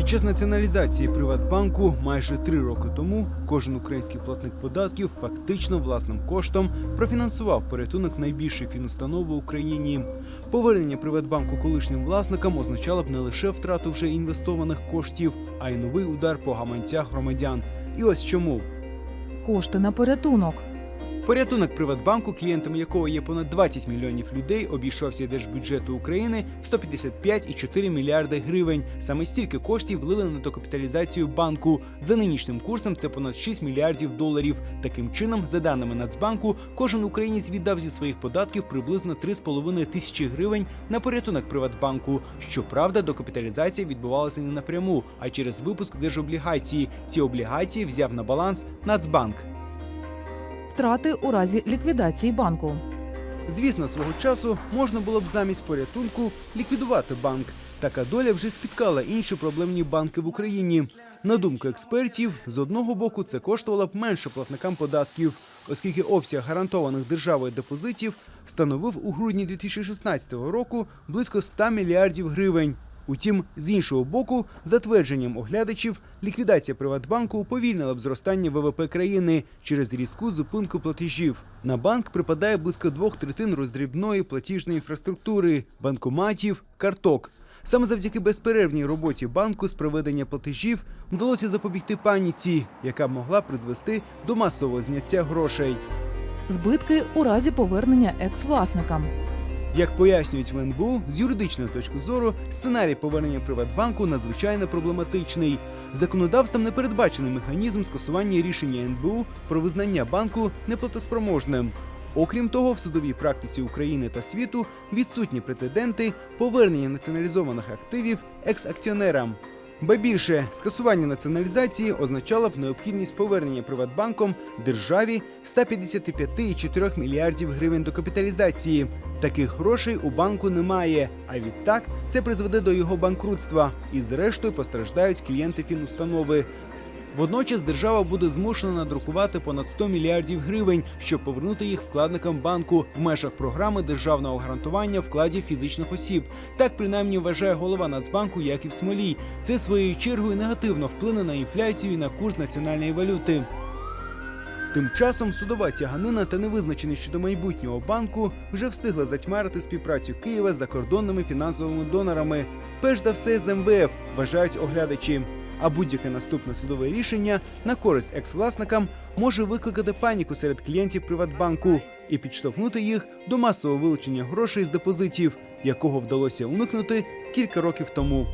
Під час націоналізації Приватбанку майже три роки тому кожен український платник податків фактично власним коштом профінансував порятунок найбільшої фінустанови в Україні. Повернення Приватбанку колишнім власникам означало б не лише втрату вже інвестованих коштів, а й новий удар по гаманцях громадян. І ось чому. Кошти на порятунок. Порятунок Приватбанку, клієнтами якого є понад 20 мільйонів людей, обійшовся держбюджету України в 155,4 мільярди гривень. Саме стільки коштів влили на докапіталізацію банку. За нинішнім курсом це понад 6 мільярдів доларів. Таким чином, за даними Нацбанку, кожен українець віддав зі своїх податків приблизно 3,5 тисячі гривень на порятунок Приватбанку. Щоправда, докапіталізація відбувалася не напряму, а через випуск держоблігації. Ці облігації взяв на баланс Нацбанк. Втрати у разі ліквідації банку. Звісно, свого часу можна було б замість порятунку ліквідувати банк. Така доля вже спіткала інші проблемні банки в Україні. На думку експертів, з одного боку це коштувало б менше платникам податків, оскільки обсяг гарантованих державою депозитів становив у грудні 2016 року близько 100 мільярдів гривень. Утім, з іншого боку, за твердженням оглядачів, ліквідація Приватбанку уповільнила б зростання ВВП країни через різку зупинку платежів. На банк припадає близько двох третин роздрібної платіжної інфраструктури, банкоматів, карток. Саме завдяки безперервній роботі банку з проведення платежів вдалося запобігти паніці, яка могла призвести до масового зняття грошей. Збитки у разі повернення екс-власникам. Як пояснюють в НБУ, з юридичної точки зору сценарій повернення Приватбанку надзвичайно проблематичний. Законодавством не передбачений механізм скасування рішення НБУ про визнання банку неплатоспроможним. Окрім того, в судовій практиці України та світу відсутні прецеденти повернення націоналізованих активів екс-акціонерам. Ба більше скасування націоналізації означало б необхідність повернення Приватбанком державі 155,4 мільярдів гривень до капіталізації. Таких грошей у банку немає. А відтак це призведе до його банкрутства, і зрештою постраждають клієнти фінустанови. Водночас держава буде змушена надрукувати понад 100 мільярдів гривень, щоб повернути їх вкладникам банку в межах програми державного гарантування вкладів фізичних осіб. Так принаймні вважає голова Нацбанку Яків Смолій. Це своєю чергою негативно вплине на інфляцію і на курс національної валюти. Тим часом судова тяганина та невизначеність щодо майбутнього банку вже встигла затьмарити співпрацю Києва з закордонними фінансовими донорами. Перш за все з МВФ вважають оглядачі. А будь-яке наступне судове рішення на користь екс-власникам може викликати паніку серед клієнтів Приватбанку і підштовхнути їх до масового вилучення грошей з депозитів, якого вдалося уникнути кілька років тому.